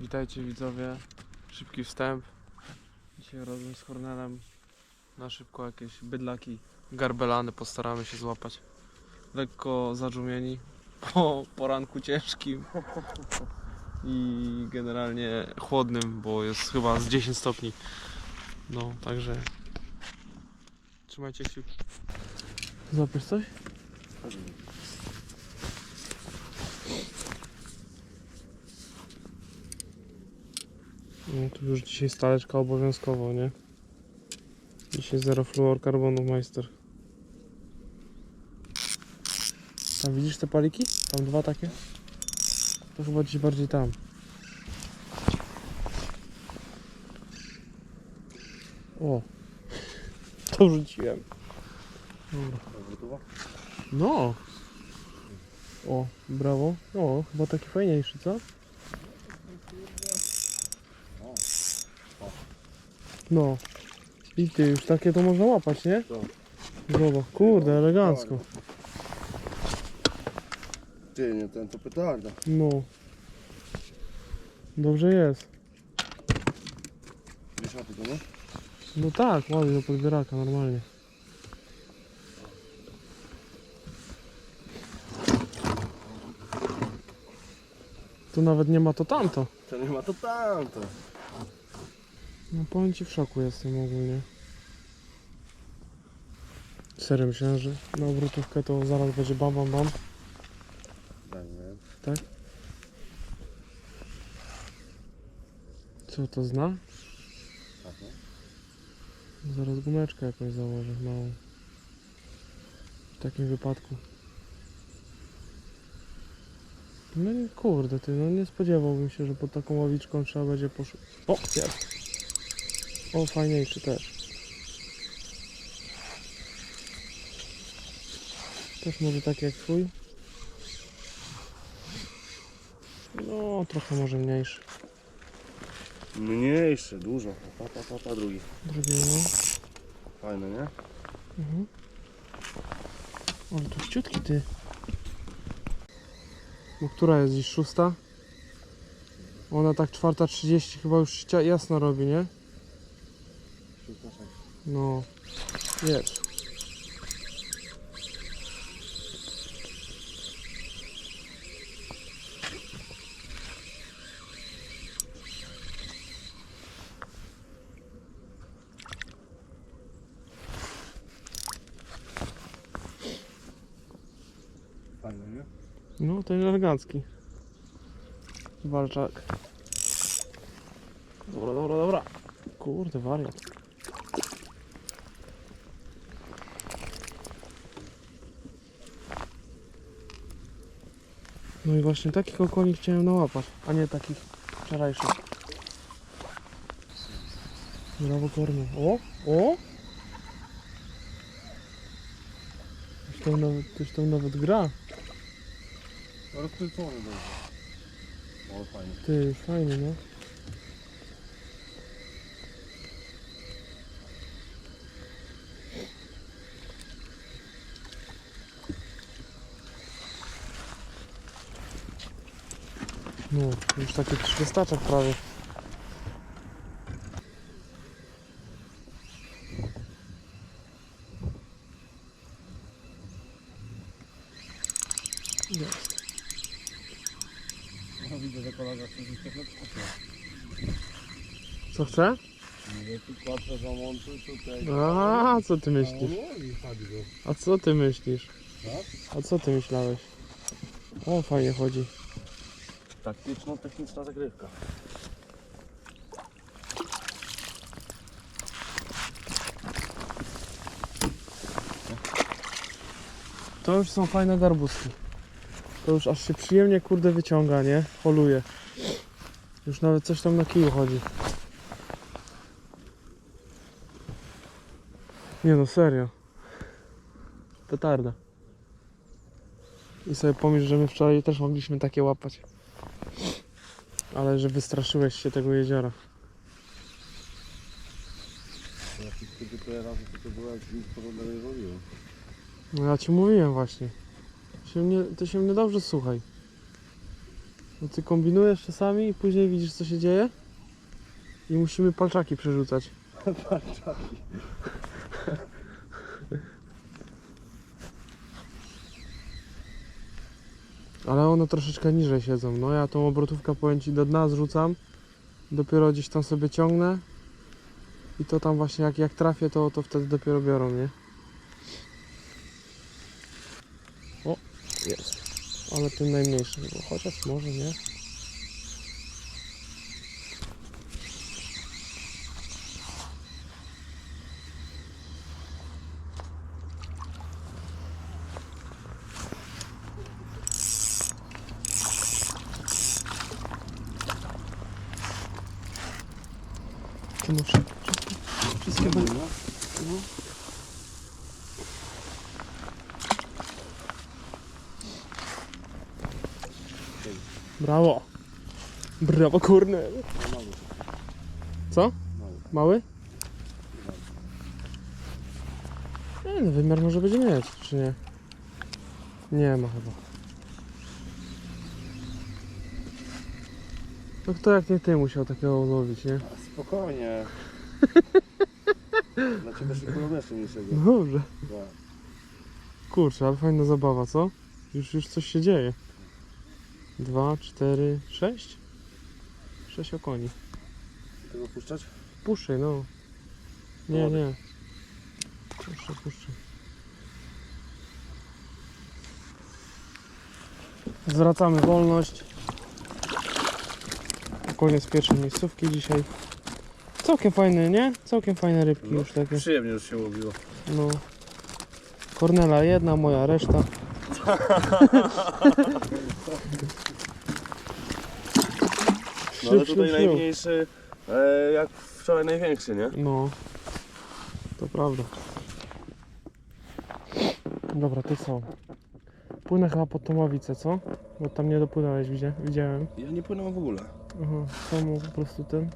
Witajcie widzowie. Szybki wstęp. Dzisiaj razem z Hornelem na szybko jakieś bydlaki garbelany postaramy się złapać. Lekko zadżumieni po poranku ciężkim i generalnie chłodnym, bo jest chyba z 10 stopni. No, także trzymajcie się. Złapiesz coś? No tu już dzisiaj staleczka obowiązkowo, nie? Dzisiaj zero fluorkarbonów, majster. Tam widzisz te paliki? Tam dwa takie? To chyba gdzieś bardziej tam. O! To rzuciłem. Dobra. No! O, brawo. O, chyba taki fajniejszy, co? No. I ty już takie to można łapać, nie? Zobacz, kurde, elegancko. Ty, nie ten to petarda. No. Dobrze jest. Wiesz o tego, nie? No tak, ładnie do podbieraka, normalnie. Tu nawet nie ma to tamto. To nie ma to tamto. No powiem ci w szoku jestem ogólnie. Serio myślałem, że na obrotówkę to zaraz będzie bam bam bam. Tak? Co to zna? Zaraz gumeczkę jakąś założę, małą. W takim wypadku. No kurde, ty, no nie spodziewałbym się, że pod taką ławiczką trzeba będzie poszukać. O, jest. O, fajniejszy też. Też może taki jak twój. No, trochę może mniejszy. Mniejsze, dużo. Pa, pa, pa, pa, drugi. Drugi, no. Fajne, nie? Mhm. Ale to wciutki ty. No która jest dziś? Szósta? Ona tak czwarta trzydzieści chyba już jasno robi, nie? No. Jest. Fajne, nie? No, ten elegancki. Walczak. Dobra, dobra, dobra. Kurde, wariat. No i właśnie takich okoni chciałem nałapać, a nie takich wczorajszych. Brawo kormy. O, o! Ktoś tam nawet, ktoś tam nawet gra. Ale skrócony dobrze. Ale fajnie. Ty, fajnie, no. No, już taki trzystaczek prawie. Jest. No widzę, że kolega chce Co chce? Mówię, tu zamontuj tutaj. A, co ty myślisz? No i chodzi go. A co ty myślisz? Tak? A co ty myślałeś? O, fajnie chodzi. Taktyczno-techniczna zagrywka. To już są fajne garbuski. To już aż się przyjemnie kurde wyciąga, nie? Holuje. Już nawet coś tam na kiju chodzi. Nie no, serio. Petarda. I sobie pomyśl, że my wczoraj też mogliśmy takie łapać. Ale że wystraszyłeś się tego jeziora. Ja wtedy tyle razy to było jak nic podobnego nie robiłem. No ja ci mówiłem właśnie. Ty się mnie, ty się mnie dobrze słuchaj. Bo ty kombinujesz czasami i później widzisz co się dzieje i musimy palczaki przerzucać. Palczaki. Ale one troszeczkę niżej siedzą. No ja tą obrotówkę powiem ci do dna zrzucam. Dopiero gdzieś tam sobie ciągnę. I to tam właśnie jak, jak trafię to, to wtedy dopiero biorą, nie? O, jest. Ale ten najmniejszy. No, Chociaż może nie. Czy no, wszystkie, będą. No. Brawo. Brawo, Co? mały. Mały? Nie, no wymiar może będzie mieć, czy nie? Nie ma chyba. No kto jak nie ty musiał takiego łowić, nie? Spokojnie. Dla ciebie szykują jeszcze mniejszego. No dobrze. Tak. Kurczę, ale fajna zabawa, co? Już, już coś się dzieje. Dwa, cztery, sześć? Sześć okoni. Tego puszczać? Puszczaj, no. Nie, nie. Puszczaj, puszczaj. Zwracamy wolność. Koniec pierwszej miejscówki dzisiaj. Całkiem fajne, nie? Całkiem fajne rybki już takie. Przyjemnie już się łowiło. No. Kornela jedna, moja reszta. No ale tutaj najmniejszy, e, jak wczoraj największy, nie? No, to prawda. Dobra, ty co? Płynę chyba pod tą ławicę, co? Bo tam nie dopłynąłeś, widzia- widziałem. Ja nie płynąłem w ogóle. Aha, samo po prostu ten.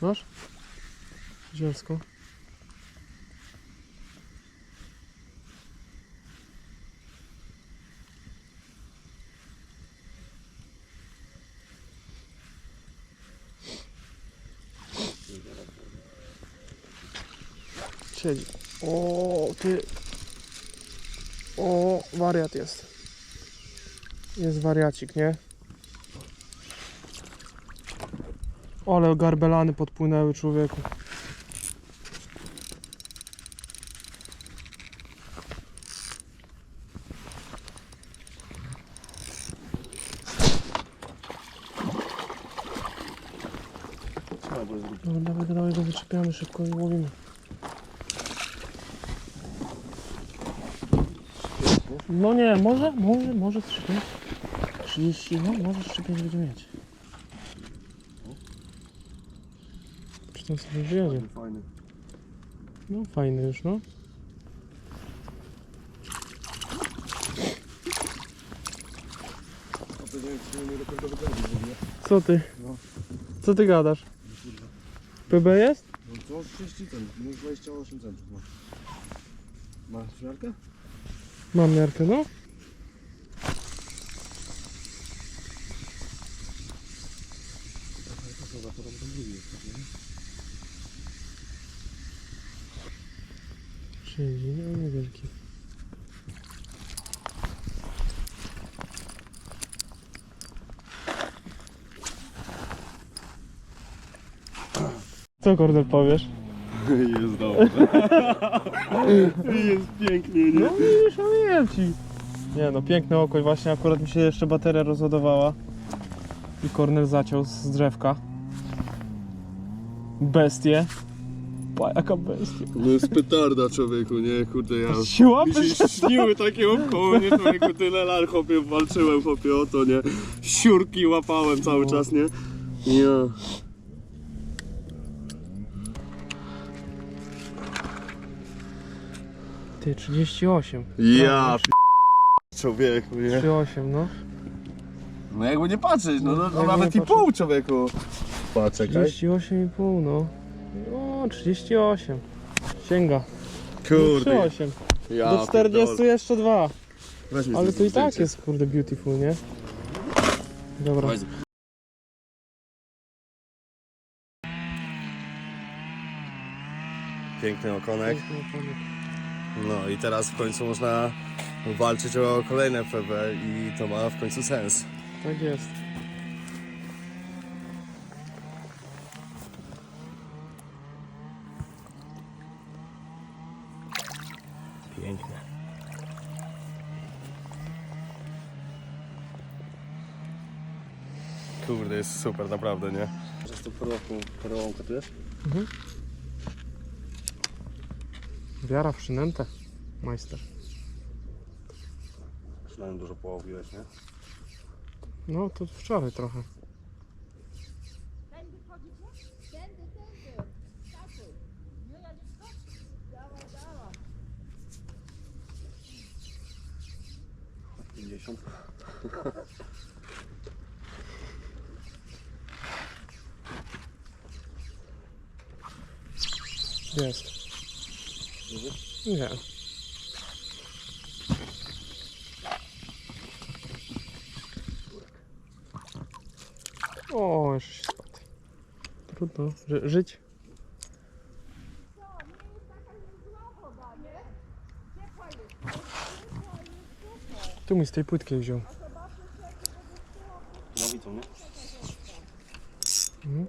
Masz? Zielsko. Siedzi. O, wariat jest. Jest wariacik, nie? Ale garbelany podpłynęły człowieku. No dawaj, dawaj go wyczepiamy szybko i łowimy. No nie, może, może, może 35. 30, no może 35 będzie mieć. Czy tam sobie wyjedzie? Fajny. No fajny już, no. A to nie wiem, czy nie do końca wygląda w ogóle. Co ty? No. Co ty gadasz? PB jest? No to 30 cm, minus 28 cm ma. Masz miarkę? Mam miarkę, no. Siedzi, no niewielki. Co Kordel powiesz? Jest dobrze. jest pięknie, nie? No widzisz, mówiłem ci. Nie no, piękny okoń, właśnie akurat mi się jeszcze bateria rozładowała. I Kornel zaciął z drzewka. Bestie. Pa, jaka bestia. No jest petarda człowieku, nie? Kurde ja... Siła Mi się śniły takie około, nie? Człowieku tyle lat chłopie walczyłem chłopie o to, nie? Siurki łapałem cały No. czas, nie? Ja. Ty, 38. Ja p... człowieku, nie? 38, no. No jakby nie patrzeć, no, no, Jakby no nie nawet i patrzeć. pół człowieku. Patrz, czekaj. 38,5 no. O, 38. Sięga. Kurde. 3,8. Ja Do 40 jeszcze dwa. Weź mi Ale to i tak jest kurde beautiful, nie? Dobra. Weź. Piękny okonek. No i teraz w końcu można walczyć o kolejne PB i to ma w końcu sens. Tak jest. Piękne. Kurde, jest super, naprawdę, nie? Że z tą perłowką, perłową kotujesz? Wiara w przynętę. Majster. Przynajmniej dużo połowiłeś, nie? No to wczoraj trochę. Tędy wchodzicie? Skakuj. Nie, ja nie wskoczę. Dawaj, dawaj. 50. Jest. Nie. O, jeszcze się spadł. Trudno. Ży żyć. Tu mi z tej płytkiej wziął. Łowicą, nie? Mhm.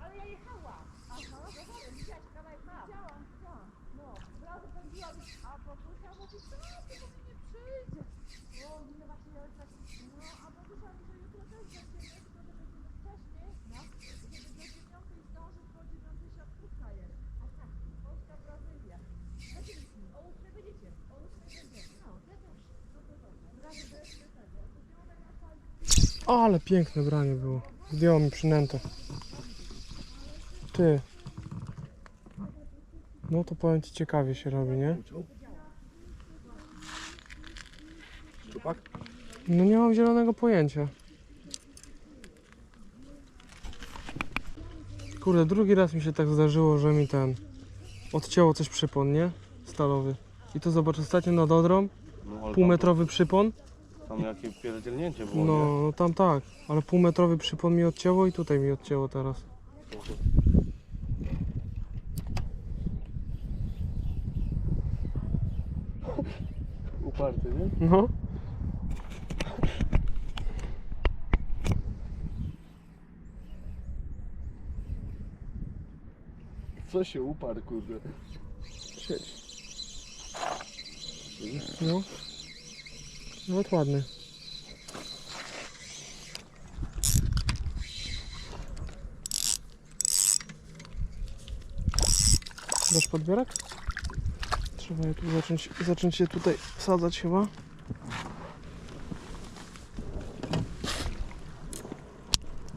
Ale ja jechałam. Aha, no dobra, widziałaś kawałek ma. Widziałam, widziałam. No, od razu pędziłam. A Bogusia mówi, co ty, bo mi nie przyjdzie. O, no właśnie, ja tak, no, a Bogusia mówi, że jutro też będzie, nie? Tylko, że będziemy wcześniej, no, żeby do dziewiątej zdążyć, bo o dziewiątej siatkówka jest. A tak, Polska, Brazylia. Zaczęliśmy. O ósmej będziecie. O ósmej będziemy. No, ja też. No to dobrze. Od razu do tego. To dziewiątek na sali. Ale piękne branie było. Zdjęło mi przynętę. Ty. No to powiem ci ciekawie się robi, nie? Szczupak? No nie mam zielonego pojęcia. Kurde, drugi raz mi się tak zdarzyło, że mi ten odcięło coś przypon, nie? Stalowy. I to zobacz, ostatnio nad Odrą, No, półmetrowy przypon. Tam, jakie pierdzielnięcie było, No, nie? no tam tak, ale półmetrowy przypon mi odcięło i tutaj mi odcięło teraz. Uparty, nie? No. Co się uparł, kurde? Siedź. No. Nawet ładny. Dasz podbierak? Trzeba je tu zacząć, zacząć się tutaj wsadzać chyba.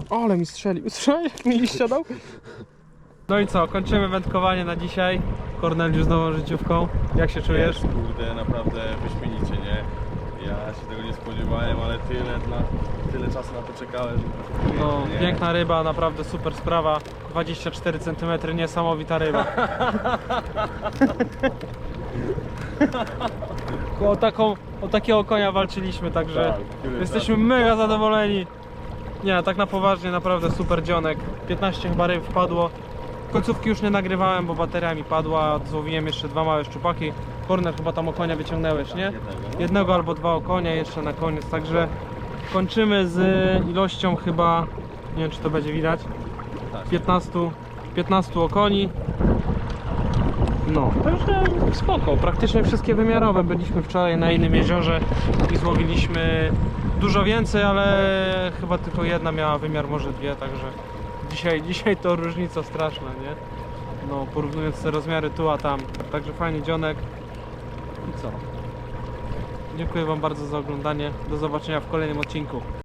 Ale mi strzelił. Strzelił, jak mi liścia dał. No i co, kończymy wędkowanie na dzisiaj. Korneliusz z nową życiówką. Jak się czujesz? Jest, kurde, naprawdę wyśmienicie, się tego nie spodziewałem, ale tyle, na, tyle czasu na to czekałem. No, nie? piękna ryba, naprawdę super sprawa. 24 cm, niesamowita ryba. o, taką, o takiego konia walczyliśmy, także Tak, tyle jesteśmy czasu. mega zadowoleni. Nie, tak na poważnie, naprawdę super dzionek. 15 chyba ryb wpadło. Końcówki już nie nagrywałem, bo bateria mi padła. Złowiłem jeszcze dwa małe szczupaki. Korner chyba tam o konia wyciągnęłeś, nie? Jednego, albo dwa okonia jeszcze na koniec, także kończymy z ilością chyba, nie wiem czy to będzie widać, Tak. 15, 15 okoni. No, także spoko, praktycznie wszystkie wymiarowe. Byliśmy wczoraj na innym jeziorze i złowiliśmy dużo więcej, ale chyba tylko jedna miała wymiar, może dwie, także dzisiaj, dzisiaj to różnica straszna, nie? No, porównując te rozmiary tu a tam. Także fajny dzionek. Dziękuję Wam bardzo za oglądanie. Do zobaczenia w kolejnym odcinku.